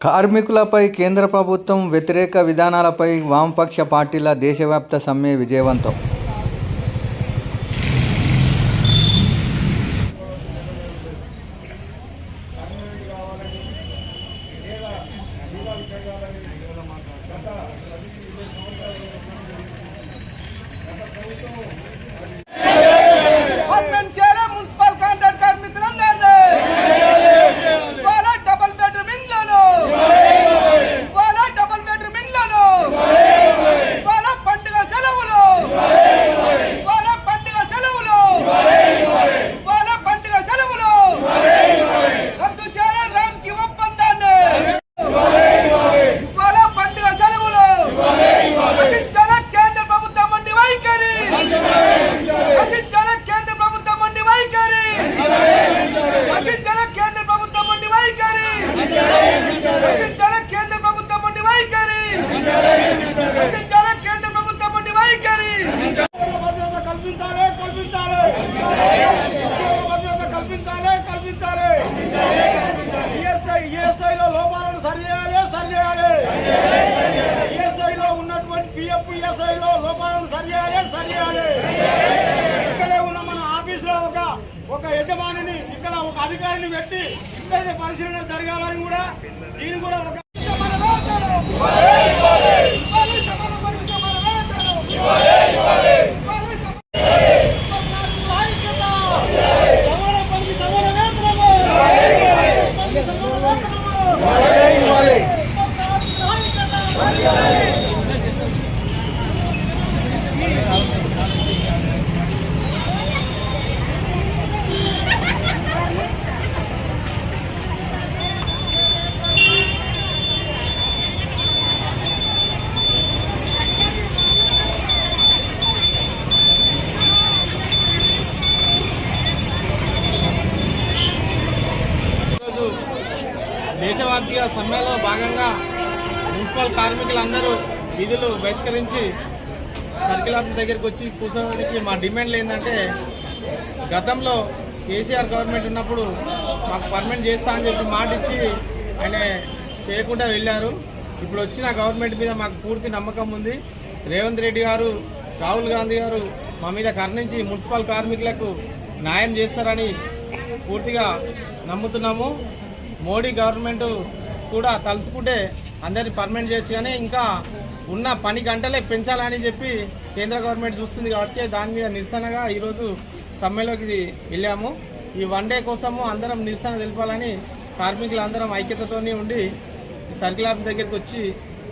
కార్మికులపై కేంద్ర ప్రభుత్వం వ్యతిరేక విధానాలపై వామపక్ష పార్టీల దేశవ్యాప్త సమ్మె విజయవంతం పర్మనెంట్ చేయాలి మున్సిపల్ కాంట్రాక్ట్ కార్మికులందరినీ ఇవాళ డబుల్ బెడ్రూమ్ ఇండ్లను ఇవాళ డబుల్ బెడ్రూమ్ ఇండ్లను ఇవాళ పండుగ సెలవులు ఇవాళ పండుగ సెలవులు ఇవాళ పండుగ సెలవులు రద్దు చేయాలి రామ్కి ఒప్పందాన్ని ఇవాళ పండుగ సెలవులు నశించాలి కేంద్ర ప్రభుత్వం మండి వైఖరి నశించాలి కేంద్ర ప్రభుత్వం మండి వైఖరి నశించాలి కేంద్ర ప్రభుత్వం మండి వైఖరి నశించాలి కేంద్ర ప్రభుత్వం మండి వైఖరి నశించాలి కేంద్ర ప్రభుత్వం మండి వైఖరి భద్రత కల్పించాలి కల్పించాలి ఉద్యోగ భద్రత కల్పించాలి కల్పించాలి ఈఎస్ఐ ఈఎస్ఐలో లోపాలను సరిచేయాలి సరిచేయాలి ఈఎస్ఐలో ఉన్నటువంటి ఈఎస్ఐలో లోపాలను సరిచేయాలి సరిచేయాలి ఇక్కడే ఉన్న మన ఆఫీసులో ఒక ఒక యజమానిని ఇక్కడ ఒక అధికారిని పెట్టి ఇక్కడైతే పరిశీలన జరగాలని కూడా దీన్ని కూడా ఒక ఇవ్వాలి సమాన ఐక్యత సమాన పనికి సమాన వేతనము పనికి సమాన వేతనము ఈరోజు దేశవ్యాప్తిగా సమ్మెలో భాగంగా మున్సిపల్ కార్మికులందరూ విధులు బహిష్కరించి సర్కిల్ ఆఫీస్ దగ్గరికి వచ్చి కూర్చోడానికి మా డిమాండ్లు ఏంటంటే గతంలో కేసీఆర్ గవర్నమెంట్ ఉన్నప్పుడు మాకు పర్మనెంట్ చేస్తా అని చెప్పి మాట ఇచ్చి ఆయన చేయకుండా వెళ్ళారు. ఇప్పుడు వచ్చిన గవర్నమెంట్ మీద మాకు పూర్తి నమ్మకం ఉంది. రేవంత్ రెడ్డి గారు రాహుల్ గాంధీ గారు మా మీద కరుణించి మున్సిపల్ కార్మికులకు న్యాయం చేస్తారని పూర్తిగా నమ్ముతున్నాము. మోడీ గవర్నమెంట్ కూడా తలుసుకుంటే అందరినీ పర్మనెంట్ చేయొచ్చు కానీ ఇంకా ఉన్న పని గంటలే పెంచాలని చెప్పి కేంద్ర గవర్నమెంట్ చూస్తుంది కాబట్టి దాని మీద నిరసనగా ఈరోజు సమ్మెలోకి వెళ్ళాము. ఈ వన్ డే కోసము అందరం నిరసన తెలపాలని కార్మికులు అందరం ఉండి సర్కిల్ ఆఫీస్ దగ్గరికి వచ్చి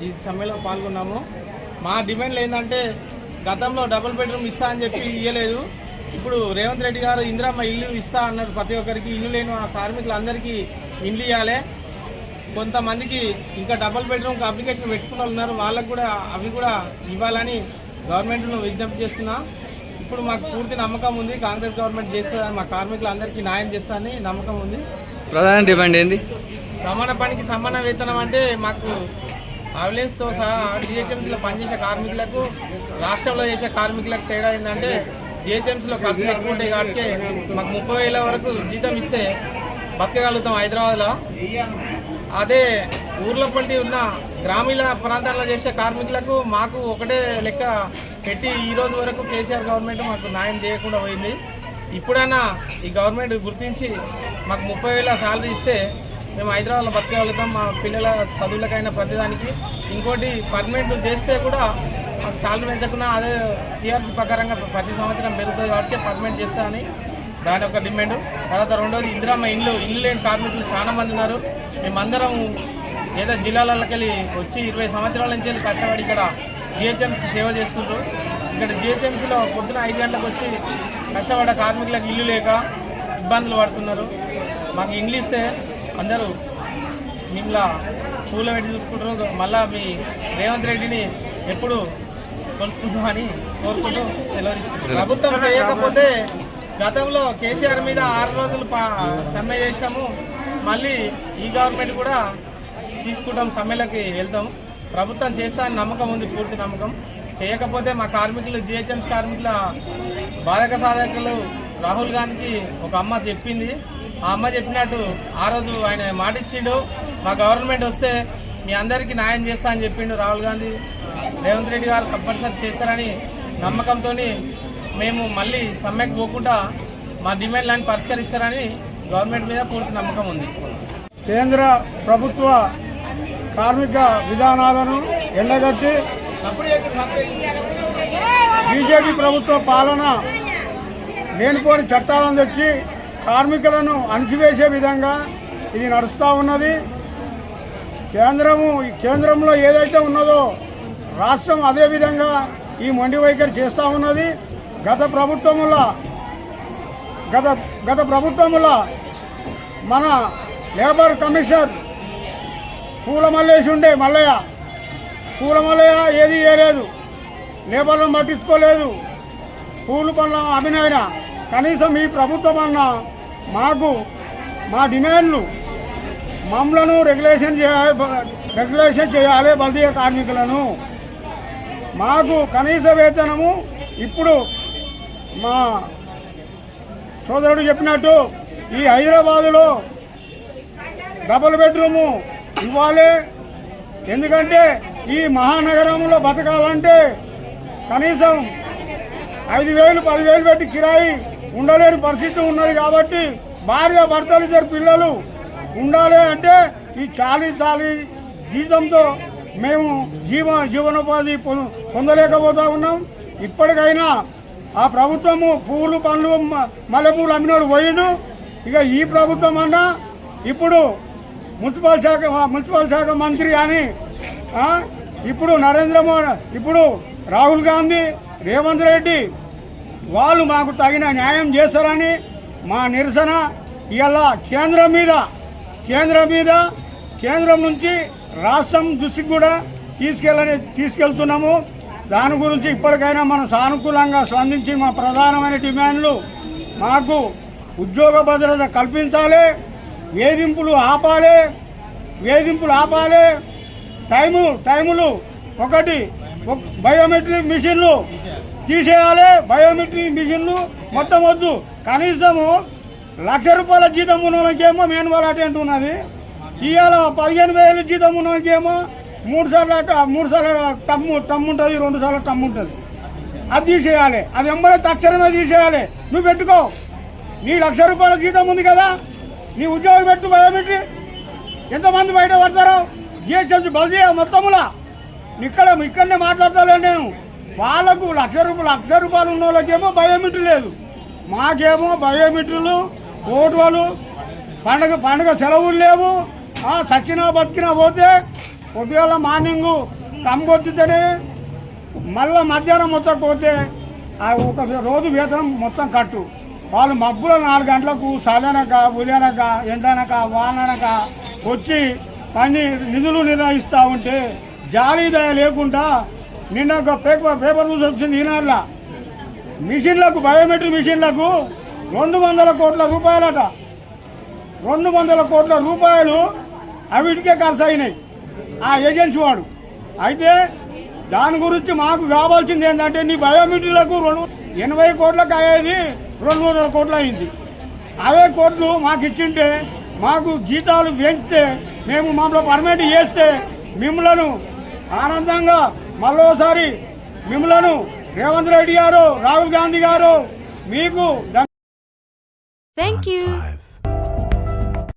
ఈ సమ్మెలో పాల్గొన్నాము. మా డిమాండ్లు ఏంటంటే గతంలో డబుల్ బెడ్రూమ్ ఇస్తా అని చెప్పి ఇవ్వలేదు ఇప్పుడు రేవంత్ రెడ్డి గారు ఇందిరామ్మ ఇల్లు ఇస్తా అన్నారు ప్రతి ఒక్కరికి. ఇల్లు లేని ఆ కార్మికులందరికీ ఇల్లు ఇవ్వాలి కొంతమందికి ఇంకా డబుల్ బెడ్రూమ్కి అప్లికేషన్ పెట్టుకున్న వాళ్ళు ఉన్నారు. వాళ్ళకు కూడా అవి కూడా ఇవ్వాలని గవర్నమెంట్ను విజ్ఞప్తి చేస్తున్నా. ఇప్పుడు మాకు పూర్తి నమ్మకం ఉంది. కాంగ్రెస్ గవర్నమెంట్ చేస్తుందని మా కార్మికులందరికీ న్యాయం చేస్తుందని నమ్మకం ఉంది. ప్రధాన డిమాండ్ ఏంది? సమాన పనికి సమాన వేతనం అంటే మాకు అవలేన్స్తో సహా జిహెచ్ఎంసీలో పనిచేసే కార్మికులకు రాష్ట్రంలో చేసే కార్మికులకు తేడా ఏంటంటే జిహెచ్ఎంసీలో ఖర్చులు ఎక్కువ ఉంటాయి కాబట్టి మాకు ముప్పై వేల వరకు జీతం ఇస్తే బతకగలుగుతాం హైదరాబాద్లో. అదే ఊర్లో పట్టి ఉన్న గ్రామీణ ప్రాంతాల్లో చేసే కార్మికులకు మాకు ఒకటే లెక్క పెట్టి ఈరోజు వరకు కేసీఆర్ గవర్నమెంట్ మాకు న్యాయం చేయకుండా పోయింది. ఇప్పుడైనా ఈ గవర్నమెంట్ గుర్తించి మాకు ముప్పై వేల శాలరీ ఇస్తే మేము హైదరాబాద్లో బతకగలుగుతాం మా పిల్లల చదువులకైనా ప్రతిదానికి. ఇంకోటి పర్మనెంట్ చేస్తే కూడా మాకు శాలరీ పెంచకుండా అదే టీఆర్సీ ప్రకారంగా ప్రతి సంవత్సరం పెరుగుతుంది కాబట్టి పర్మనెంట్ చేస్తా అని దాని ఒక డిమాండ్. తర్వాత రెండోది ఇందిరమ్మ ఇల్లు ఇల్లు లేని కార్మికులు చాలా మంది ఉన్నారు. మేమందరం ఏదో జిల్లాలకి వెళ్ళి వచ్చి ఇరవై సంవత్సరాల నుంచి వెళ్ళి కష్టపడి ఇక్కడ జిహెచ్ఎంసీ సేవ చేస్తుండ్రు. ఇక్కడ జిహెచ్ఎంసీలో పొద్దున ఐదు గంటలకు వచ్చి కష్టపడ్డ కార్మికులకు ఇల్లు లేక ఇబ్బందులు పడుతున్నారు. మాకు ఇల్లు ఇస్తే అందరూ మిమ్మల్ని పూల పెట్టి చూసుకుంటారు. మళ్ళా మీ రేవంత్ రెడ్డిని ఎప్పుడు కొలుసుకుంటామని కోరుకుంటూ సెలవు తీసుకుంటాం ప్రభుత్వం చేయకపోతే గతంలో కేసీఆర్ మీద ఆరు రోజులు పా- సమ్మె చేసినాము మళ్ళీ ఈ గవర్నమెంట్ కూడా తీసుకుంటాం సమ్మెలకి వెళ్తాం. ప్రభుత్వం చేస్తా అని నమ్మకం ఉంది పూర్తి నమ్మకం. చేయకపోతే మా కార్మికులు జిహెచ్ఎంస్ కార్మికుల బాధక సాధకులు రాహుల్ గాంధీకి ఒక అమ్మ చెప్పింది. ఆ అమ్మ చెప్పినట్టు ఆ రోజు ఆయన మాట ఇచ్చిండు మా గవర్నమెంట్ వస్తే మీ అందరికీ న్యాయం చేస్తా అని చెప్పిండు రాహుల్ గాంధీ. రేవంత్ రెడ్డి గారు కంపల్సరీ చేస్తారని నమ్మకంతో మేము మళ్ళీ సమ్మెకు పోకుండా మా డిమాండ్లను పరిష్కరిస్తారని గవర్నమెంట్ మీద పూర్తి నమ్మకం ఉంది. కేంద్ర ప్రభుత్వ కార్మిక విధానాలను ఎండగట్టి బీజేపీ ప్రభుత్వ పాలన లేనిపోని చట్టాలను తెచ్చి కార్మికులను అణిచివేసే విధంగా ఇది నడుస్తూ ఉన్నది. కేంద్రము ఈ కేంద్రంలో ఏదైతే ఉన్నదో రాష్ట్రం అదే విధంగా ఈ మొండి వైఖరి చేస్తూ ఉన్నది. గత ప్రభుత్వముల గత గత ప్రభుత్వముల మన లేబర్ కమిషన్ పూలమల్లేసి ఉండే మల్లయ్య పూలమల్లయ్య ఏది చేయలేదు లేబర్లను పట్టించుకోలేదు పూలు పనుల అభినయన కనీసం ఈ ప్రభుత్వం అన్న మాకు మా డిమాండ్లు మమ్మలను రెగ్యులేషన్ చేయాలి రెగ్యులేషన్ చేయాలి బల్దీయ కార్మికులను. మాకు కనీస వేతనము ఇప్పుడు మా సోదరుడు చెప్పినట్టు ఈ హైదరాబాదులో డబుల్ బెడ్రూము ఇవ్వాలి. ఎందుకంటే ఈ మహానగరంలో బతకాలంటే కనీసం ఐదు వేలు పదివేలు పెట్టి కిరాయి ఉండలేని పరిస్థితి ఉన్నది కాబట్టి భార్య భర్తలు ఇద్దరు పిల్లలు ఉండాలి అంటే ఈ చాలీ చాలీ జీతంతో మేము జీవ జీవనోపాధి పొంద- పొందలేకపోతా ఉన్నాం. ఇప్పటికైనా ఆ ప్రభుత్వము పువ్వులు పండ్లు మల్లెపూలు అమ్మినోడు పోయిండు. ఇక ఈ ప్రభుత్వం అన్నా ఇప్పుడు మున్సిపల్ శాఖ మున్సిపల్ శాఖ మంత్రి అని ఇప్పుడు నరేంద్ర మోడీ ఇప్పుడు రాహుల్ గాంధీ రేవంత్ రెడ్డి వాళ్ళు మాకు తగిన న్యాయం చేస్తారని మా నిరసన. ఇలా కేంద్రం మీద కేంద్రం మీద కేంద్రం నుంచి రాష్ట్రం దృష్టికి కూడా తీసుకెళ్ళని తీసుకెళ్తున్నాము. దాని గురించి ఇప్పటికైనా మనం సానుకూలంగా స్పందించి మా ప్రధానమైన డిమాండ్లు మాకు ఉద్యోగ భద్రత కల్పించాలి వేధింపులు ఆపాలి వేధింపులు ఆపాలి. టైము టైములు ఒకటి బయోమెట్రిక్ మిషన్లు తీసేయాలి. బయోమెట్రిక్ మిషన్లు మొత్తం వద్దు. కనీసము లక్ష రూపాయల జీతం ఉన్నోళ్ళకేమో మేనువల్ అటెంట్ ఉన్నది. ఇవాళ పదిహేను వేలు జీతం ఉన్నోళ్ళకేమో మూడు సార్లు అటు మూడు సార్లు టమ్ము టమ్ము ఉంటుంది రెండు సార్లు టమ్ము ఉంటుంది. అది తీసేయాలి. అది ఎంబడే తక్షణమే తీసేయాలి. నువ్వు పెట్టుకో. నీ లక్ష రూపాయల జీతం ఉంది కదా. నీ ఉద్యోగం పెట్టు బయోమెట్రీ ఎంతమంది బయట పడతారు. జిహెచ్ఎంసీ బల్దీ మొత్తములా. ఇక్కడ ఇక్కడనే మాట్లాడతాను నేను. వాళ్ళకు లక్ష రూపాయలు లక్ష రూపాయలు ఉన్న వాళ్ళకేమో బయోమెట్రీ లేదు. మాకేమో బయోమెట్రీలు ఓటువలు పండగ పండగ సెలవులు లేవు. చచ్చినా బతికినా పోతే పొద్దుగాల మార్నింగు టమ్ మళ్ళీ మధ్యాహ్నం మొత్తం పోతే ఆ ఒక రోజు వేతనం మొత్తం కట్టు. వాళ్ళు మబ్బుల నాలుగు గంటలకు సలనక ఉదయనక ఎండనక వాననక వచ్చి పని నిధులు నిర్ణయిస్తూ ఉంటే జారీ దయ లేకుండా నిన్న ఒక పేపర్ పేపర్ చూసి వచ్చింది ఈనాడులా. మిషన్లకు బయోమెట్రిక్ మిషన్లకు రెండు వందల కోట్ల రూపాయలట. రెండు వందల కోట్ల రూపాయలు అవిటికే ఖర్చు అయినాయి. ఆ ఏజెన్సీ వాడు అయితే దాని గురించి మాకు కావాల్సింది ఏంటంటే నీ బయోమెట్రిక్లకు రెండు ఎనభై కోట్లకు అయ్యేది రెండు వందల కోట్లు అయింది అవే కోట్లు మాకు ఇచ్చింటే మాకు జీతాలు పెంచితే మేము మమ్మల్ని పర్మనెంట్ చేస్తే మిమ్మలను ఆనందంగా మరోసారి మిమ్మలను రేవంత్ రెడ్డి గారు రాహుల్ గాంధీ గారు మీకు you. five.